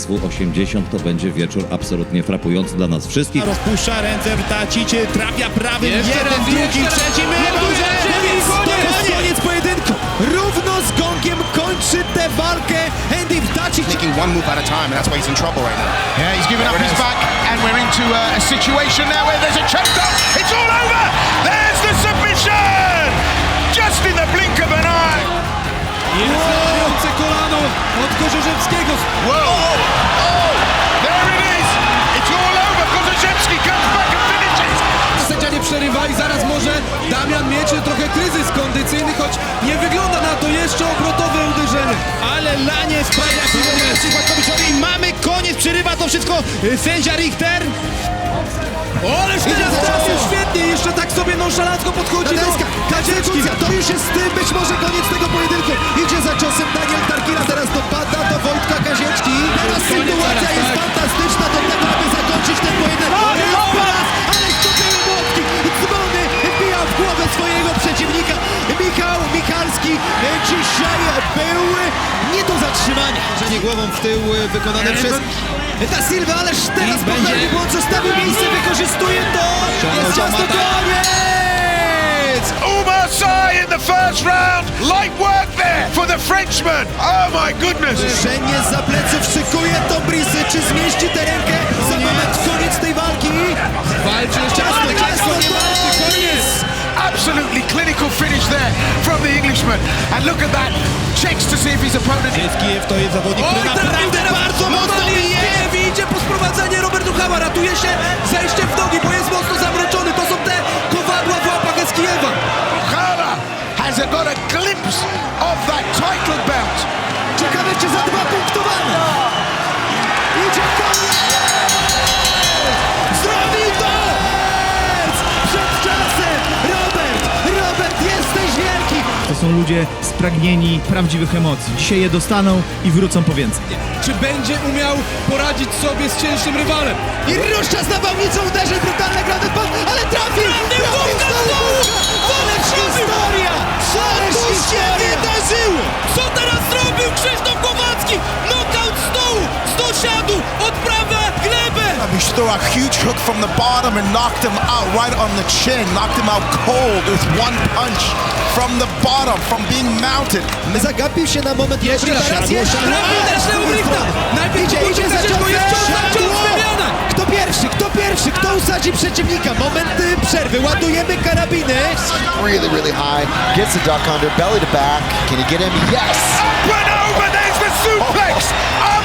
KSW 80 to będzie wieczór absolutnie frapujący dla nas wszystkich. Rozpuszcza ręce w tacicie, trafia Jeszcze jeden, drugi, trzeci, mylą dobrze, koniec, to koniec. jest koniec pojedynku. Równo z gongiem kończy tę walkę Andy Wdacic. Taking one move at a time, and that's why he's in trouble right now. Yeah, he's giving up his is. back, and we're into uh, a situation now where there's a chokedown. It's all over. There's the submission, just in the blink of an eye. Jest latające kolano od Korzeżewskiego. Whoa! Oh, there it is. It's all over. Kozaczewski comes back and finishes. Sędzia nie przerywa i zaraz może Damian mieć trochę kryzys kondycyjny, choć nie wygląda to jeszcze obrotowe uderzenie. Ale lanie sprawia Piłomierczyk Władkowiczowi i mamy koniec, przerywa to wszystko y, sędzia Richter. O, ależ teraz trafił świetnie, jeszcze tak sobie nonszalancko podchodzi do Kadziecki. To już jest być może koniec tego pojedynku. Idzie za głową w tył y, wykonane przez Da Silva, ależ teraz popełnił błąd, zostawił miejsce, wykorzystuje to. Jest czas do koniec! Sy in the first round. Light work there for the Frenchman. Oh my goodness. Żenie za pleców szykuje Dobrisy. Czy zmieści tę rękę? Za moment koniec tej walki. Walczy jeszcze raz, Ale ciasto nie walczy, koniec. Absolutely clinical finish there from the Englishman. And look at that. Checks to see Kijew, to jest zawodnik, Oj, który naprawdę bardzo mocno bije. Idzie po sprowadzenie Robert Duchała, ratuje się są ludzie spragnieni prawdziwych emocji. Dzisiaj je dostaną i wrócą po więcej. Czy będzie umiał poradzić sobie z cięższym rywalem? I Ruszcza z nawałnicą uderzy brutalny granat pan, ale trafił! Trafił się historia! wydarzyło? Co teraz zrobił threw a huge hook from the bottom and knocked him out right on the chin, knocked him out cold with one punch from the bottom, from being mounted. Zagapił się na moment Jeszcze raz, teraz jest trafił też Najpierw Idzie, idzie za Kadziecko, ciosem! jest cios na cios, Siadło! wymiana! Kto pierwszy? Kto pierwszy? Kto usadzi przeciwnika? Momenty przerwy. Ładujemy karabiny. really, really high. Gets the duck under, belly to back. Can he get him? Yes! Up and over, there's the suplex.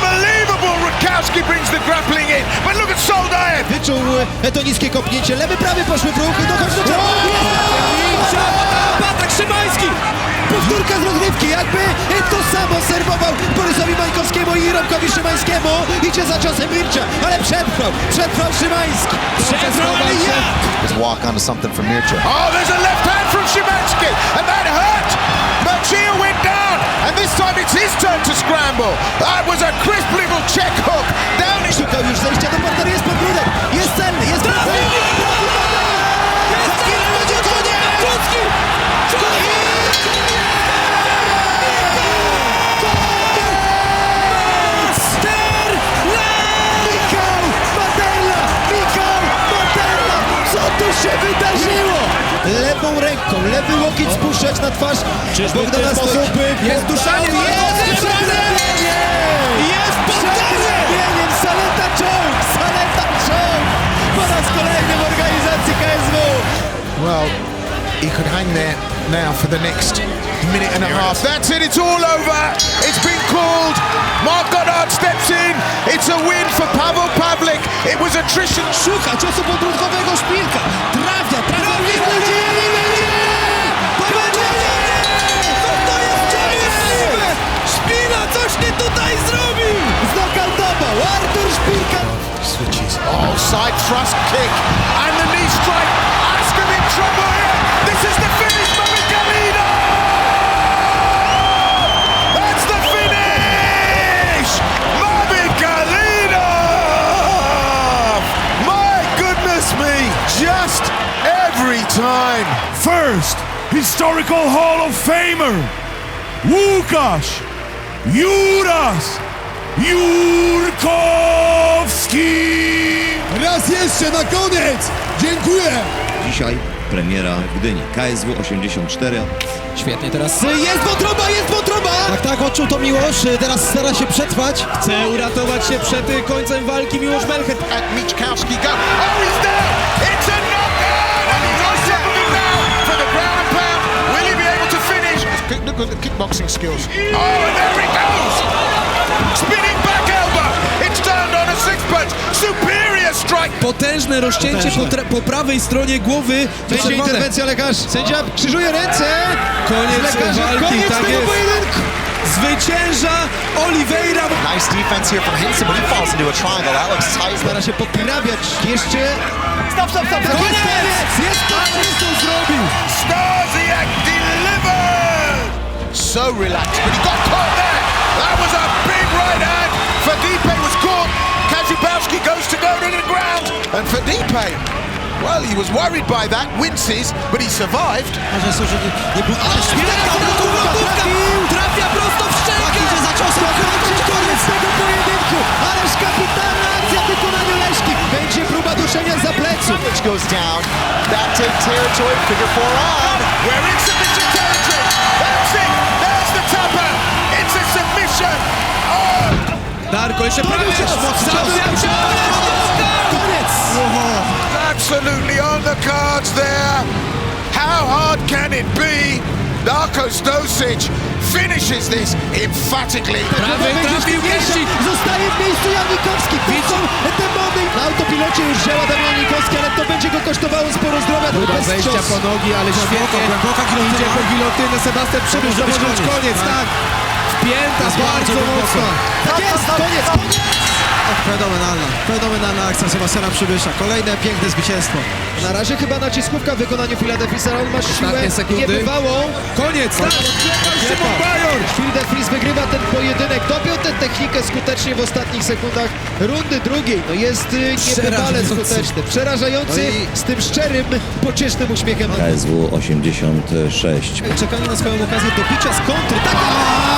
Rakowski brings the grappling in. But look at Soldaev. Wyczuł e, to niskie kopnięcie. Lewy, prawy poszły w ruch. Dochodzi do ciała. Atak Szymański! Powtórka z rozgrywki. Jakby e, to samo serwował Borysowi Mańkowskiemu i Romkowi Szymańskiemu. Idzie za ciosem Mircza, ale przetrwał. Przetrwał Szymański. Przetrwał, ale jak? Walk onto something from Mircha. Oh, there's a left hand from Szymanski. And that hurt. Machia went down. And this time it's his turn to scramble. That was a crisp little check hook. Down in Szukał już zejścia do partneru. Jest podbródek. Jest celny. Jest Trafił! Twarz Czyżby w ten sposób Stopy. Jest duszanie Jest Markowski! Jest poddanie! Saleta Czołg! Saleta Czołg! Po raz kolejny w organizacji KSW! Well, he could hang there now for the next minute and a half. That's it, it's all over. It's been called. Mark Goddard steps in. It's a win for Pavel Pavlik. It was attrition. Szuka ciosu podbródkowego szpilka! Side thrust kick. And the knee strike. Askham in trouble here. This is the finish, Mamikalina! That's the finish! Mamikalina! My goodness me. Just every time. First, historical Hall of Famer, Łukasz Juras Jurkowski! Raz jeszcze na koniec! Dziękuję! Dzisiaj premiera w Gdyni. KSW 84. Świetnie teraz. Jest wątroba, jest wątroba! Tak, tak, odczuł to Miłosz, teraz stara się przetrwać. Chce uratować się przed y, końcem walki Miłosz Melchet. At Michkowski go. Oh, he's down! It's a knockout! And he's on now for the ground and pound. Will he be able to finish? Look at the kickboxing skills. Oh, and there he goes! Potężne rozcięcie po, tra- po prawej stronie głowy. Będzie interwencja lekarz. Sędzia krzyżuje ręce. Koniec Lekarze, walki, koniec tak tego jest. pojedynku. Zwycięża Oliveira. Nice defense here from Henson, but he falls into a triangle. That looks tight. Stara się poprawiać jeszcze. Stop, stop, stop. Jest koniec! Jest koniec! Co zrobił? Stasiak delivered! So relaxed, but he got Kazubowski goes to go to the ground. And Fadipe, well, he was worried by that, winces, but he survived. Może że nie, nie. Ale świetna obrotówka! Trafił! Trafia prosto w szczękę. Idzie za ciosem, kończy koniec tego pojedynku! Ależ kapitalna akcja w wykonaniu Leszki! Będzie próba duszenia za pleców! Which goes down. Back take territory. Figure four on. We're in Jeszcze prawie. Cię. Koniec! absolutely on the cards there. How hard can it be? Darko Stosic finishes this emphatically. Prawej trafił Kiesi. Zostaje w miejscu Janikowski. Są demony. Na autopilocie już działa Damian Janikowski, ale to będzie go kosztowało sporo zdrowia. bez wejścia po nogi, ale świetnie. Idzie po gilotynę. Sebastian Przybysz być koniec, tak. Wpięta bardzo mocno. Tak jest, koniec, koniec! Fenomenalna, fenomenalna akcja Sebastiana Przybysza. Kolejne piękne zwycięstwo. Na razie chyba naciskówka w wykonaniu Philadelphia. On ma siłę sekundy. niebywałą. Koniec, tak. Szymon Bajor. Wygrywa ten pojedynek. Dopiął tę technikę skutecznie w ostatnich sekundach rundy drugiej. No jest y, niebywale Przerażający. skuteczny. Przerażający z tym szczerym, pociesznym uśmiechem. KSW 86. Czekanie na swoją okazję do bicia z kontry. Tak!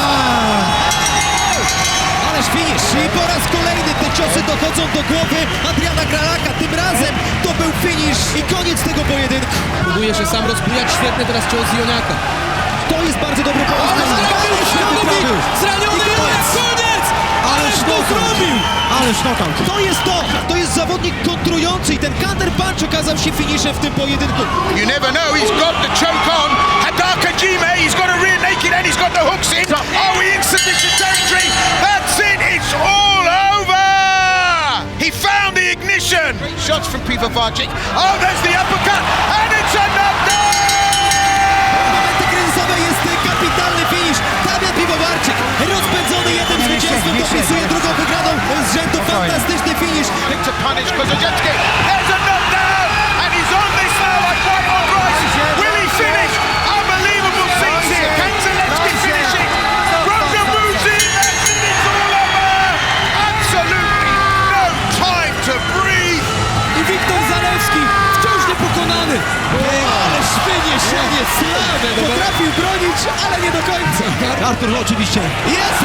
Ależ finish! I po raz kolejny te ciosy dochodzą do głowy Adriana Gralaka. Tym razem to był finish i koniec tego pojedynku. Próbuje się sam rozbujać. Świetny teraz cios Joniaka. To jest bardzo dobry pomysł. Zraniony! Zraniony Joniak! Koniec! Ależ to zrobił! Ależ knockout. To jest to! To jest zawodnik kontrujący i ten counter punch okazał się finishem w tym pojedynku. You never know. He's got the choke on. Hadaka Jime. He's got a rear naked and he's got the hooks in. Oh, we in submission territory. That's it. It's all over. He found the ignition. Great shots from Piva Pivovarczyk. Oh, there's the uppercut. And it's a knockdown. Wyniesienie sławy. Potrafił bronić, ale nie do końca. Artur oczywiście. Jest!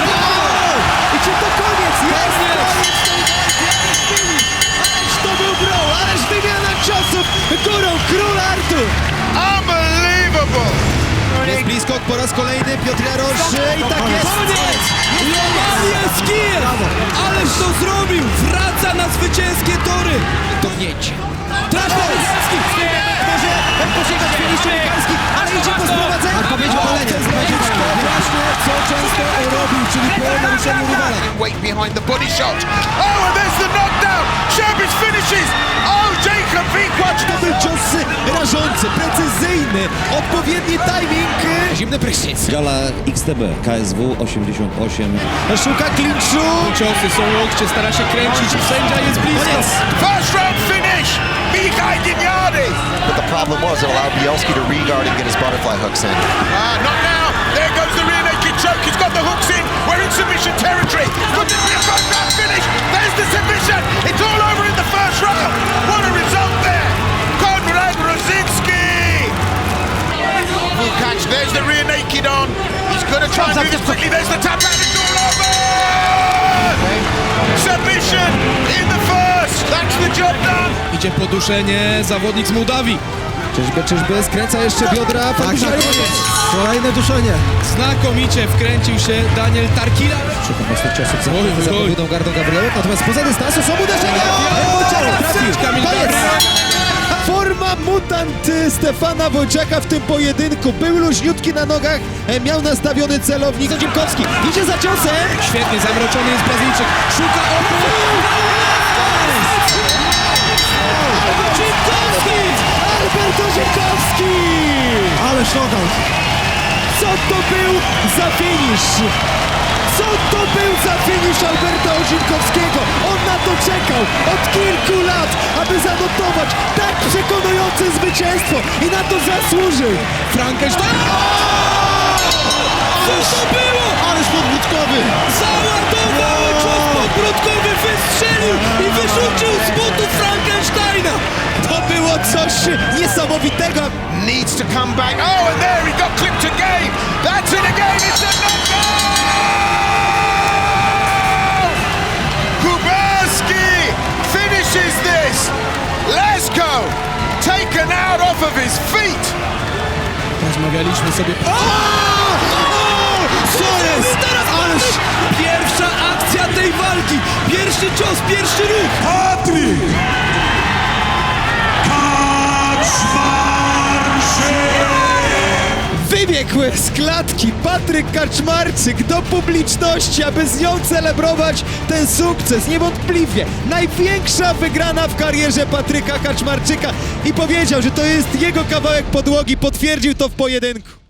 I czy to koniec? Jest koniec tej walki. Ależ finish. Ależ to był brawl. Ależ wymiana ciosów górą król Artur. Unbelievable. Jest blisko po raz kolejny Piotr Jarosz i tak jest. Koniec! Lomarie Skier! Ależ to zrobił! Wraca na zwycięskie tory! Dognięcie. Trafowski! Może posięgać finisz amerykański, ale idzie po sprowadzeniu. Odpowiedź. To właśnie co często robił, czyli po naruszeniu rywala. Wait behind the body shot. Oh, Sherbis finishes. Oh, Jacob Vikwacz. To był cios rażący, precyzyjny, odpowiedni timing. Zimny prysznic. Gala XTB. KSW 88. Szuka klinczu. Ciosy są łokcie, stara się kręcić, sędzia jest blisko. First round finish. Mikhail Gignardi. But the problem was it allowed Bielski to re-guard and get his butterfly hooks in. quickly. There's the tap. It's all over. Submission in the first. That's the job done. Idzie poduszenie zawodnik z Mołdawii. Czyżby, czyżby, skręca jeszcze biodra, tak, tak, Kolejne duszenie. Znakomicie wkręcił się Daniel Tarkila. Szukam mocnych ciosów za oj, oj. zapowiedą gardą Gabrielot, natomiast poza dystansu są uderzenia! Kamil Gabrielot! Forma mutant Stefana Wojciaka w tym pojedynku. Był luźniutki na nogach, e, miał nastawiony celownik. Dziękowski idzie za ciosem. Świetnie, zamroczony jest Brazylijczyk. Szuka oporu. Dziękowski! Alberto Dziękowski! Ale knockout. Co to był za finisz? Co to był za finisz Alberta Ozinkowskiego? On na to czekał od kilku lat, aby zanotować tak przekonujące zwycięstwo i na to zasłużył. Frankenstein. To było? Ależ podwódkowy! Załadował cios podbródkowy, wystrzelił i wyrzucił z butów Frankensteina. To było coś niesamowitego. Needs to come back. Oh, and there he got Rozmawialiśmy sobie. Co jest? Ależ pierwsza akcja tej walki. Pierwszy cios, pierwszy ruch. Patryk Wybiegł z klatki Patryk Kaczmarczyk do publiczności, aby z nią celebrować ten sukces. Niewątpliwie największa wygrana w karierze Patryka Kaczmarczyka i powiedział, że to jest jego kawałek podłogi. Potwierdził to w pojedynku.